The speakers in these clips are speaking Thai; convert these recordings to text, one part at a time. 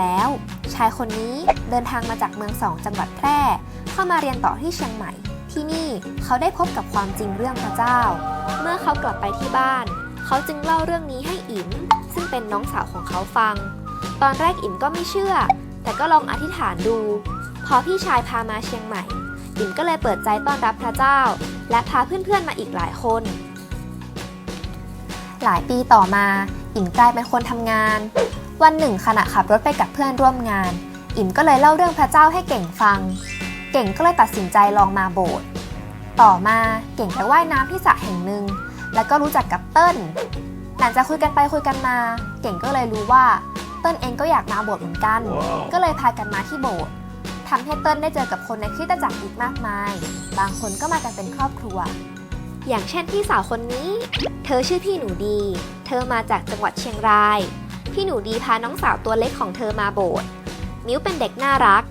แล้ว ชายคนนี้เดินทางมาจากเมืองสองจังหวัดแพร่ เข้ามาเรียนต่อที่เชียงใหม่ ที่นี่เขาได้พบกับความจริงเรื่องพระเจ้า เมื่อเขากลับไปที่บ้าน เขาจึงเล่าเรื่องนี้ให้อิมซึ่งเป็นน้องสาวของเขาฟัง ตอนแรกอิมก็ไม่เชื่อ แต่ก็ลองอธิษฐานดู พอพี่ชายพามาเชียงใหม่อิมก็เลยเปิดใจต้อนรับพระเจ้า และพาเพื่อนๆมาอีกหลายคนหลายปีต่อมา อิมกลายเป็นคนทำงาน วันหนึ่งขณะขับรถไปกับเพื่อนร่วมงาน อิมก็เลยเล่าเรื่องพระเจ้าให้เก่งฟัง เก่งก็เลยตัดสินใจลองมาโบสถ์ต่อมาเก่งไปว่ายน้ำที่สระแห่งหนึ่ง แล้วก็รู้จักกับเติ้ลหลังจากคุยกันไปคุยกันมา เก่งก็เลยรู้ว่าเติ้ลเองก็อยากมาโบสถ์เหมือนกันก็เลยพากันมาที่โบสถ์ทำให้เติ้ลได้เจอกับคนในคริสตจักรอีกมากมาย บางคนก็มากันเป็นครอบครัว อย่างเช่นพี่สาวคนนี้ เธอชื่อพี่หนูดี เธอมาจากจังหวัดเชียงราย พี่หนูดีพาน้องสาวตัวเล็กของเธอมาโบสถ์มิวเป็นเด็กน่ารัก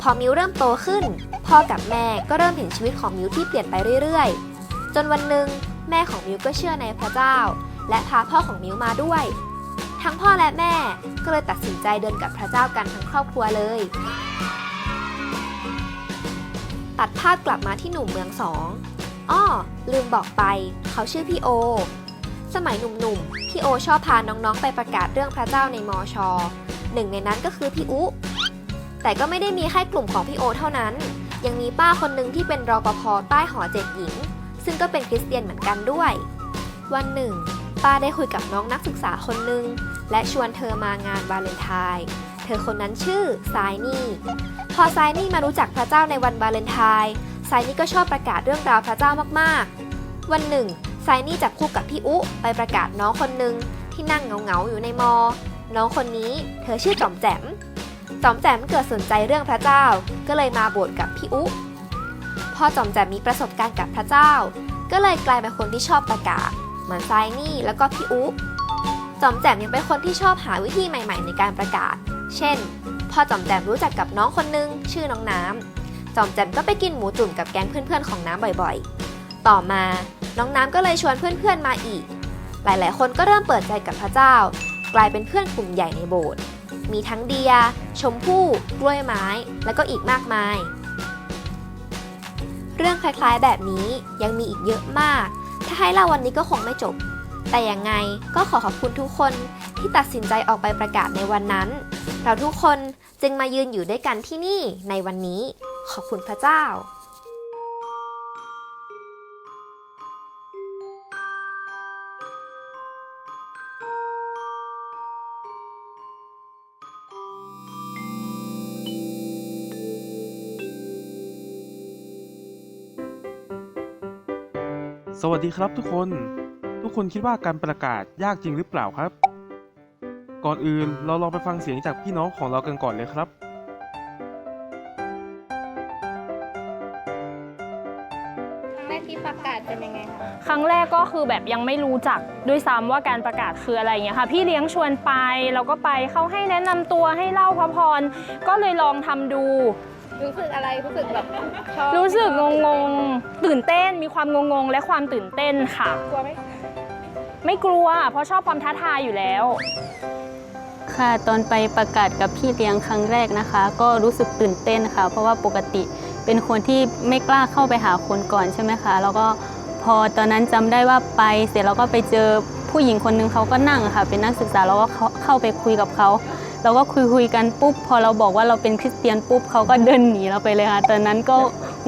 พอมิวเริ่มโตขึ้น พ่อกับแม่ก็เริ่มเห็นชีวิตของมิวที่เปลี่ยนไปเรื่อยๆ จนวันหนึ่งแม่ของมิวก็เชื่อในพระเจ้า และพาพ่อของมิวมาด้วย ทั้งพ่อและแม่ก็เลยตัดสินใจเดินกับพระเจ้ากันทั้งครอบครัวเลย ตัดภาพกลับมาที่หนุ่มเมืองสองอ้อลืมบอกไป เขาชื่อพี่โอ สมัยหนุ่มๆ พี่โอชอบพาน้องๆ ไปประกาศเรื่องพระเจ้าในมอชอหนึ่งในนั้นก็คือพี่อุ แต่ก็ไม่ได้มีแค่กลุ่มของพี่โอเท่านั้น ยังมีป้าคนหนึ่งที่เป็นรปภใต้หอเจ็ดหญิง ซึ่งก็เป็นคริสเตียนเหมือนกันด้วย วันหนึ่ง ป้าได้คุยกับน้องนักศึกษาคนหนึ่งและชวนเธอมางานวาเลนไทน์ เธอคนนั้นชื่อไซนี่ พอไซนี่มารู้จักพระเจ้าในวันวาเลนไทน์ไซนี่ก็ชอบประกาศเรื่องราวพระเจ้ามากๆ วันหนึ่ง ไซนี่จับคู่กับพี่อุไปประกาศน้องคนหนึ่งที่นั่งเหงาๆอยู่ในมอ น้องคนนี้เธอชื่อจอมแจมจอมแจมเกิดสนใจเรื่องพระเจ้า ก็เลยมาบสถ์กับพี่อุพอจอมแจมมีประสบการณ์กับพระเจ้า ก็เลยกลายเป็นคนที่ชอบประกาศเหมือนไซนี่แล้วก็พี่อุจอมแจมยังเป็นคนที่ชอบหาวิธีใหม่ ๆ ในการประกาศ เช่น พอจอมแจมรู้จักกับน้องคนนึงชื่อน้องน้ำจอมแจมก็ไปกินหมูจุ่มกับแก๊งเพื่อนๆของน้ำบ่อยๆ ต่อมา น้องน้ำก็เลยชวนเพื่อนๆมาอีก หลายๆ คนก็เริ่มเปิดใจกับพระเจ้า กลายเป็นเพื่อนกลุ่มใหญ่ในโบสถ์มีทั้งเดีย ชมพู่กล้วยไม้ แล้วก็อีกมากมาย เรื่องคล้ายๆแบบนี้ยังมีอีกเยอะมาก ถ้าให้เล่าวันนี้ก็คงไม่จบ แต่อยังไงก็ขอขอบคุณทุกคนที่ตัดสินใจออกไปประกาศในวันนั้น เราทุกคนจึงมายืนอยู่ด้วยกันที่นี่ในวันนี้ ขอบคุณพระเจ้า สวัสดีครับทุกคน ทุกคนคิดว่าการประกาศยากจริงหรือเปล่าครับ ก่อนอื่นเราลองไปฟังเสียงจากพี่น้องของเรากันก่อนเลยครับครั้งแรกที่ประกาศเป็นยังไงคะครั้งแรกก็คือแบบยังไม่รู้จักด้วยซ้ำว่าการประกาศคืออะไรอย่างเงี้ยค่ะ พี่เลี้ยงชวนไปเราก็ไปเขาให้แนะนำตัวให้เล่าพระพรก็เลยลองทำดู รู้สึกอะไรรู้สึกแบบชอบรู้สึกงงๆตื่นเต้นมีความงงๆและความตื่นเต้นค่ะ กลัวไหมไม่กลัว เพราะชอบความท้าทายอยู่แล้ว ค่ะตอนไปประกาศกับพี่เลี้ยงครั้งแรกนะคะ ก็รู้สึกตื่นเต้นค่ะ เพราะว่าปกติเป็นคนที่ไม่กล้าเข้าไปหาคนก่อนใช่ไหมคะ แล้วก็พอตอนนั้นจำได้ว่าไป เสร็จแล้วก็ไปเจอผู้หญิงคนนึงเขาก็นั่งอะค่ะ เป็นนักศึกษาเราก็เข้าเข้าไปคุยกับเขา เราก็คุยคุยกันปุ๊บพอเราบอกว่าเราเป็นคริสเตียนปุ๊บเขาก็เดินหนีเราไปเลยค่ะตอนนั้นก็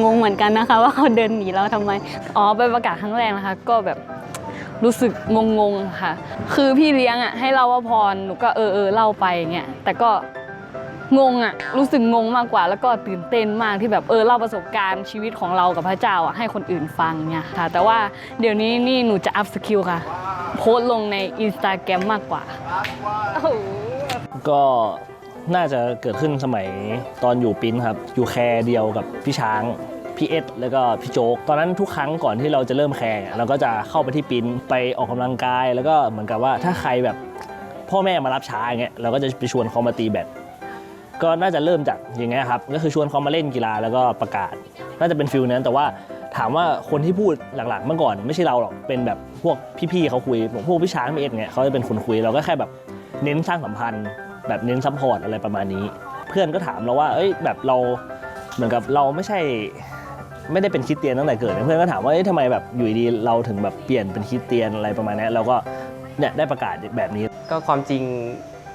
งงเหมือนกันนะคะ ว่าเขาเดินหนีเราทำไมอ๋อไปประกาศครั้งแรกนะคะ ก็แบบรู้สึกงงๆค่ะ คือพี่เลี้ยงอะให้เล่าว่าพรหนูก็เออเออเล่าไปเงี้ยแต่ก็งงอะรู้สึกงงมากกว่า แล้วก็ตื่นเต้นมากที่แบบเออเล่าประสบการณ์ชีวิตของเรากับพระเจ้าอะให้คนอื่นฟังเนี่ยค่ะ แต่ว่าเดี๋ยวนี้นี่หนูจะอัพสกิลค่ะ โพสลงในอินสตาแกรมมากกว่าโอ้ ก็น่าจะเกิดขึ้นสมัยตอนอยู่ปิ้นครับ อยู่แคร์เดียวกับพี่ช้างพี่เอสแล้วก็พี่โจ๊กตอนนั้นทุกครั้งก่อนที่เราจะเริ่มแคร์เราก็จะเข้าไปที่ปิ้นไปออกกำลังกาย แล้วก็เหมือนกับว่าถ้าใครแบบพ่อแม่มารับช้าอย่างเงี้ยเราก็จะไปชวนเขามาตีแบดก็น่าจะเริ่มจากอย่างเงี้ยครับก็คือชวนเขามาเล่นกีฬาแล้วก็ประกาศ น่าจะเป็นฟิลนั้นแต่ว่าถามว่าคนที่พูดหลักๆเมื่อก่อนไม่ใช่เราหรอกเป็นแบบพวกพี่ๆเขาคุยพวกพี่ช้างพี่เอ็ดเนี่ยเขาจะเป็นคนคุยเราก็แค่แบบเน้นสร้างสัมพันธ์ แบบเน้นซัพพอร์ตอะไรประมาณนี้ เพื่อนก็ถามเราว่า เอ้ยแบบเราเหมือนกับเราไม่ใช่ไม่ได้เป็นคริสเตียนตั้งแต่เกิด เพื่อนก็ถามว่าเอ้ยทำไมแบบอยู่ดีๆเราถึงแบบเปลี่ยนเป็นคริสเตียนอะไรประมาณนี้เราก็เนี่ยได้ประกาศแบบนี้ ก็ความจริง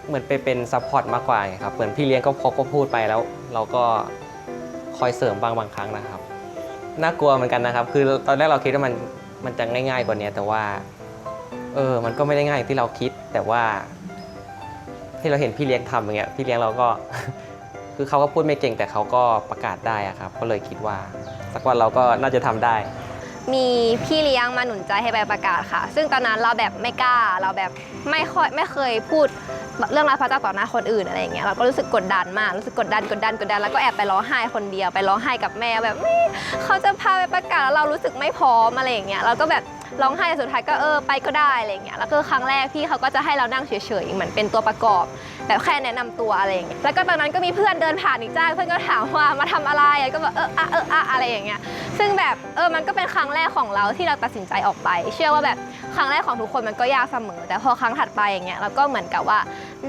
เหมือนไปเป็นซัพพอร์ตมากกว่าไงครับเหมือนพี่เลี้ยงก็พอก็พูดไปแล้ว เราก็คอยเสริมบางบางครั้งนะครับน่ากลัวเหมือนกันนะครับ คือตอนแรกเราคิดว่ามันมันจะง่าย ๆ กว่านี้แต่ว่า เออ มันก็ไม่ได้ง่ายอย่างที่เราคิด แต่ว่า ที่เราเห็นพี่เลี้ยงทำอย่างเงี้ยพี่เลี้ยงเราก็ คือเขาก็พูดไม่เก่งแต่เขาก็ประกาศได้อะครับ ก็เลยคิดว่า สักวันเราก็น่าจะทำได้ มีพี่เลี้ยงมาหนุนใจให้ไปประกาศค่ะ ซึ่งตอนนั้นเราแบบไม่กล้า เราแบบไม่ค่อยไม่เคยพูด เรื่องรักพระเจ้าต่อหน้าคนอื่นอะไรอย่างเงี้ยเราก็รู้สึกกดดันมากรู้สึกกดดันกดดันกดดันแล้วก็แอบไปร้องไห้คนเดียวไปร้องไห้กับแม่แบบเขาจะพาไปประกาศเรารู้สึกไม่พร้อมอะไรอย่างเงี้ยเราก็แบบร้องไห้สุดท้ายก็เออไปก็ได้อะไรเงี้ยแล้วก็ครั้งแรกพี่เขาก็จะให้เรานั่งเฉยๆเหมือนเป็นตัวประกอบแบบแค่แนะนำตัวอะไรอย่างเงี้ยแล้วก็ตอนนั้นก็มีเพื่อนเดินผ่านอีกจ้าเพื่อนก็ถามว่ามาทำอะไรก็แบบเอออะเอออะอะไรอย่างเงี้ยซึ่งแบบเออมันก็เป็นครั้งแรกของเราที่เราตัดสินใจออกไป เชื่อว่าแบบ ครั้งแรกของทุกคนมันก็ยากเสมอ แต่พอครั้งถัดไปอย่างเงี้ยเราก็เหมือนกับว่า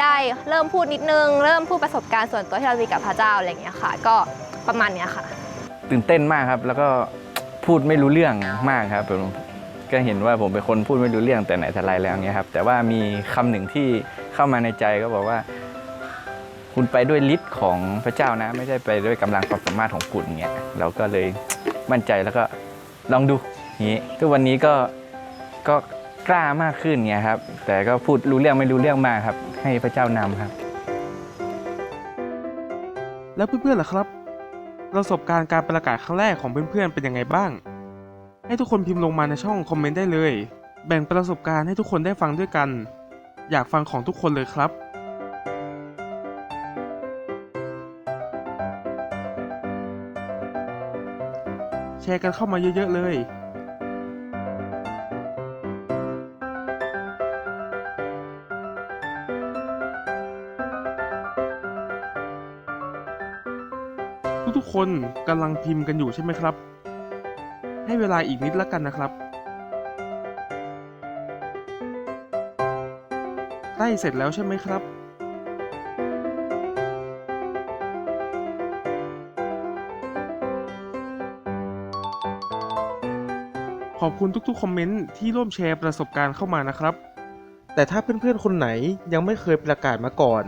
ได้เริ่มพูดนิดนึง เริ่มพูดประสบการณ์ส่วนตัวที่เรามีกับพระเจ้าอะไรอย่างเงี้ยค่ะ ก็ประมาณเนี้ยค่ะ ตื่นเต้นมากครับ แล้วก็พูดไม่รู้เรื่องมากครับผมก็เห็นว่าผมเป็นคนพูดไม่รู้เรื่องแต่ไหนแต่ไรแล้วเงี้ยครับแต่ว่ามีคำหนึ่งที่เข้ามาในใจก็บอกว่า คุณไปด้วยฤทธิ์ของพระเจ้านะ ไม่ได้ไปด้วยกำลังความสามารถของคุณเงี้ยเราก็เลยมั่นใจแล้วก็ลองดูนี้ทุกวันนี้ก็ก็ กล้ามากขึ้นเงี้ยครับ แต่ก็พูดรู้เรื่องไม่รู้เรื่องมากครับ ให้พระเจ้านำครับ แล้วเพื่อนๆล่ะครับ ประสบการณ์การประกาศครั้งแรกของเพื่อนๆเป็นยังไงบ้าง ให้ทุกคนพิมพ์ลงมาในช่องคอมเมนต์ได้เลย แบ่งประสบการณ์ให้ทุกคนได้ฟังด้วยกัน อยากฟังของทุกคนเลยครับแชร์กันเข้ามาเยอะ ๆ เลย คนกำลังพิมพ์กันอยู่ใช่ไหมครับ ให้เวลาอีกนิดละกันนะครับ ใกล้เสร็จแล้วใช่ไหมครับ ขอบคุณทุกๆ คอมเมนต์ที่ร่วมแชร์ประสบการณ์เข้ามานะครับ แต่ถ้าเพื่อนๆ คนไหนยังไม่เคยประกาศมาก่อน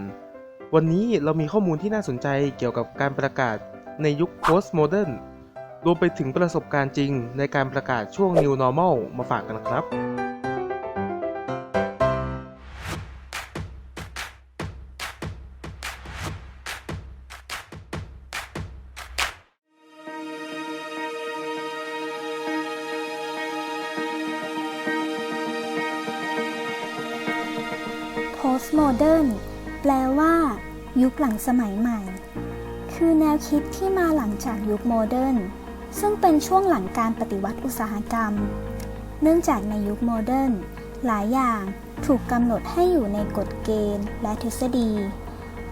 วันนี้เรามีข้อมูลที่น่าสนใจเกี่ยวกับการประกาศ ในยุค postmodern รวมไปถึงประสบการณ์จริงในการประกาศช่วง new normal มาฝากกันครับ Postmodern แปลว่า ยุคหลังสมัยใหม่ คือแนวคิดที่มาหลังจากยุคโมเดิร์นซึ่งเป็นช่วงหลังการปฏิวัติอุตสาหกรรม เนื่องจากในยุคโมเดิร์นหลายอย่างถูกกำหนดให้อยู่ในกฎเกณฑ์และทฤษฎี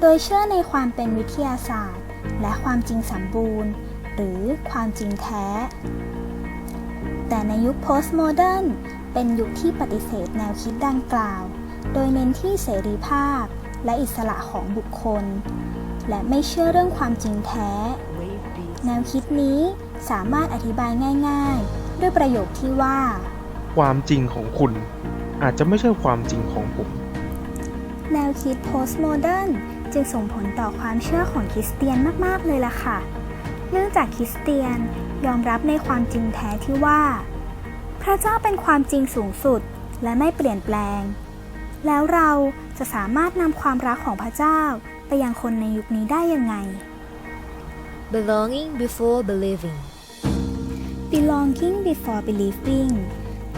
โดยเชื่อในความเป็นวิทยาศาสตร์ และความจริงสมบูรณ์ หรือความจริงแท้ แต่ในยุค postmodern เป็นยุคที่ปฏิเสธแนวคิดดังกล่าว โดยเน้นที่เสรีภาพและอิสระของบุคคล และไม่เชื่อเรื่องความจริงแท้ แนวคิดนี้สามารถอธิบายง่าย ๆ ด้วยประโยคที่ว่า ความจริงของคุณอาจจะไม่ใช่ความจริงของผม แนวคิด postmodern จึงส่งผลต่อความเชื่อของคริสเตียนมากๆเลยล่ะค่ะ เนื่องจากคริสเตียนยอมรับในความจริงแท้ที่ว่า พระเจ้าเป็นความจริงสูงสุดและไม่เปลี่ยนแปลง แล้วเราจะสามารถนำความรักของพระเจ้า ไปยังคนในยุคนี้ได้ยังไง belonging before believing belonging before believing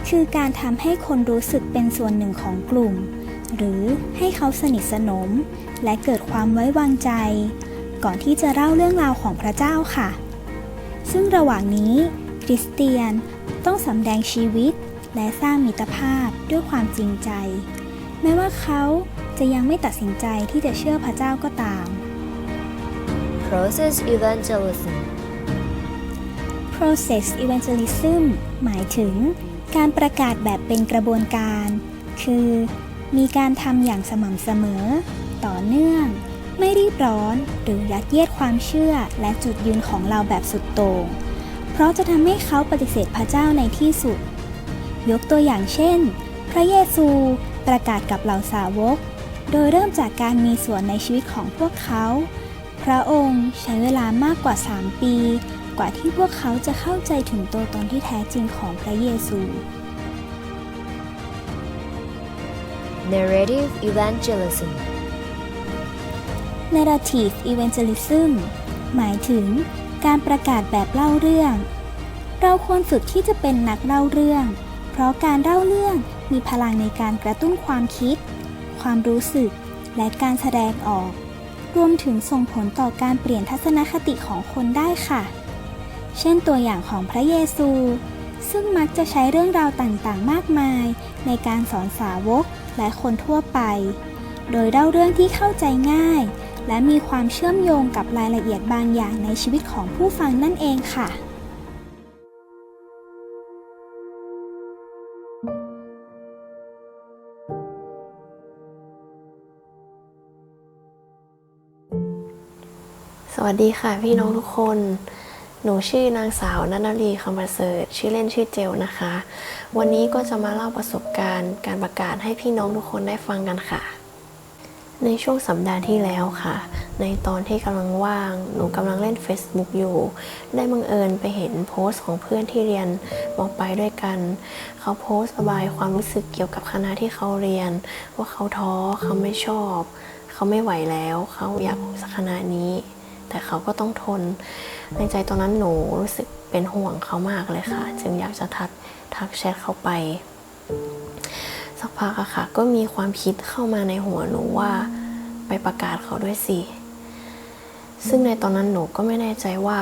คือการทำให้คนรู้สึกเป็นส่วนหนึ่งของกลุ่ม หรือให้เขาสนิทสนม และเกิดความไว้วางใจ ก่อนที่จะเล่าเรื่องราวของพระเจ้าค่ะ ซึ่งระหว่างนี้ คริสเตียนต้องสำแดงชีวิตและสร้างมิตรภาพด้วยความจริงใจ แม้ว่าเขา จะยังไม่ตัดสินใจที่จะเชื่อพระเจ้าก็ตาม process evangelism process evangelism หมายถึง การประกาศแบบเป็นกระบวนการ คือ มีการทำอย่างสม่ำเสมอ ต่อเนื่อง ไม่รีบร้อนหรือยัดเยียดความเชื่อและจุดยืนของเราแบบสุดโต่งเพราะจะทำให้เขาปฏิเสธพระเจ้าในที่สุด ยกตัวอย่างเช่น พระเยซูประกาศกับเหล่าสาวก โดยเริ่มจากการมีส่วนในชีวิตของพวกเขา พระองค์ใช้เวลามากกว่า 3 ปี กว่าที่พวกเขาจะเข้าใจถึงตัวตนที่แท้จริงของพระเยซู Narrative Evangelism Narrative Evangelism หมายถึงการประกาศแบบเล่าเรื่อง เราควรฝึกที่จะเป็นนักเล่าเรื่อง เพราะการเล่าเรื่องมีพลังในการกระตุ้นความคิด ความรู้สึกและการแสดงออก รวมถึงส่งผลต่อการเปลี่ยนทัศนคติของคนได้ค่ะ เช่นตัวอย่างของพระเยซู ซึ่งมักจะใช้เรื่องราวต่างๆ มากมาย ในการสอนสาวกและคนทั่วไป โดยเล่าเรื่องที่เข้าใจง่าย และมีความเชื่อมโยงกับรายละเอียดบางอย่างในชีวิตของผู้ฟังนั่นเองค่ะ วัสดีค่ะพี่น้องทุกคน หนูชื่อนางสาวนันนารีคำประเสริฐชื่อเล่นชื่อเจลนะคะ วันนี้ก็จะมาเล่าประสบการณ์การประกาศให้พี่น้องทุกคนได้ฟังกันค่ะ ในช่วงสัปดาห์ที่แล้วค่ะ ในตอนที่กำลังว่าง หนูกำลังเล่น Facebook อยู่ ได้บังเอิญไปเห็นโพสต์ของเพื่อนที่เรียนมปลายด้วยกัน เขาโพสต์ระบายความรู้สึกเกี่ยวกับคณะที่เขาเรียน ว่าเขาท้อเขาไม่ชอบ เขาไม่ไหวแล้ว เขาอยากออกจากคณะนี้ แต่เขาก็ต้องทน ในใจตอนนั้นหนูรู้สึกเป็นห่วงเขามากเลยค่ะ จึงอยากจะทักทักแชทเขาไป สักพักอะค่ะ ก็มีความคิดเข้ามาในหัวหนูว่าไปประกาศเขาด้วยสิ ซึ่งในตอนนั้นหนูก็ไม่แน่ใจว่า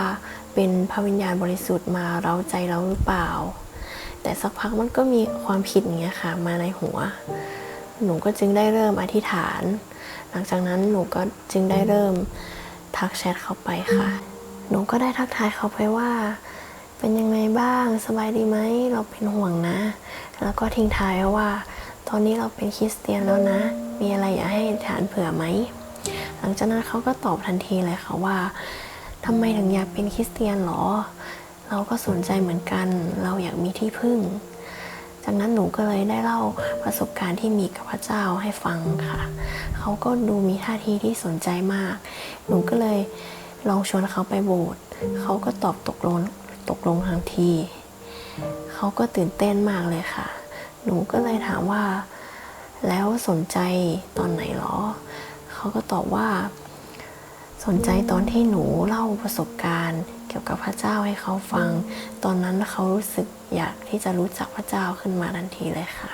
เป็นพระวิญญาณบริสุทธิ์มาเราใจเราหรือเปล่า แต่สักพักมันก็มีความคิดอย่างเงี้ยค่ะ มาในหัว หนูก็จึงได้เริ่มอธิษฐาน หลังจากนั้นหนูก็จึงได้เริ่ม ทักแชทเขาไปค่ะ หนูก็ได้ทักทายเขาไปว่า เป็นยังไงบ้างสบายดีไหมเราเป็นห่วงนะ แล้วก็ทิ้งท้ายว้ว่า ตอนนี้เราเป็นคริสเตียนแล้วนะ มีอะไรอยากให้ฐานเผื่อไหมหลังจากนั้นเขาก็ตอบทันทีเลยค่ะว่าทำไมถึงอยากเป็นคริสเตียนหรอ เราก็สนใจเหมือนกัน เราอยากมีที่พึ่ง จากนั้นหนูก็เลยได้เล่าประสบการณ์ที่มีกับพระเจ้าให้ฟังค่ะ เขาก็ดูมีท่าทีที่สนใจมาก หนูก็เลยลองชวนเขาไปโบสถ์เขาก็ตอบตกลงตกลงทันที เขาก็ตื่นเต้นมากเลยค่ะ หนูก็เลยถามว่า แล้วสนใจตอนไหนหรอ เขาก็ตอบว่า สนใจตอนที่หนูเล่าประสบการณ์ เกี่ยวกับพระเจ้าให้เขาฟัง ตอนนั้นเขารู้สึกอยากที่จะรู้จักพระเจ้าขึ้นมาทันทีเลยค่ะ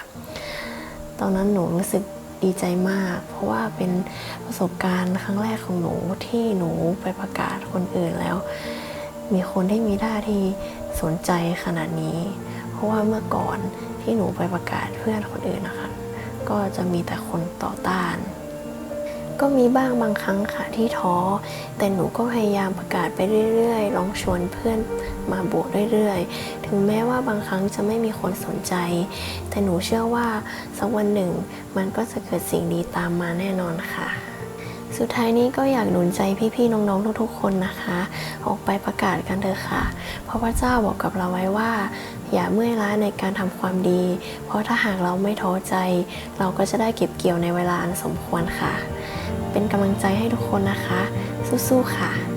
ตอนนั้นหนูรู้สึกดีใจมาก เพราะว่าเป็นประสบการณ์ครั้งแรกของหนูที่หนูไปประกาศคนอื่นแล้ว มีคนที่มีท่าทีสนใจขนาดนี้ เพราะว่าเมื่อก่อนที่หนูไปประกาศเพื่อนคนอื่นนะคะ ก็จะมีแต่คนต่อต้าน ก็มีบ้างบางครั้งค่ะที่ท้อ แต่หนูก็พยายามประกาศไปเรื่อยๆ ลองชวนเพื่อนมาบวชเรื่อยๆ ถึงแม้ว่าบางครั้งจะไม่มีคนสนใจ แต่หนูเชื่อว่าสักวันหนึ่งมันก็จะเกิดสิ่งดีตามมาแน่นอนค่ะ สุดท้ายนี้ก็อยากหนุนใจพี่ๆ น้องๆ ทุกๆ คนนะคะ ออกไปประกาศกันเถอะค่ะ เพราะพระเจ้าบอกกับเราไว้ว่าอย่าเมื่อยล้าในการทำความดี เพราะถ้าหากเราไม่ท้อใจ เราก็จะได้เก็บเกี่ยวในเวลาอันสมควรค่ะ เป็นกำลังใจให้ทุกคนนะคะ สู้ๆค่ะ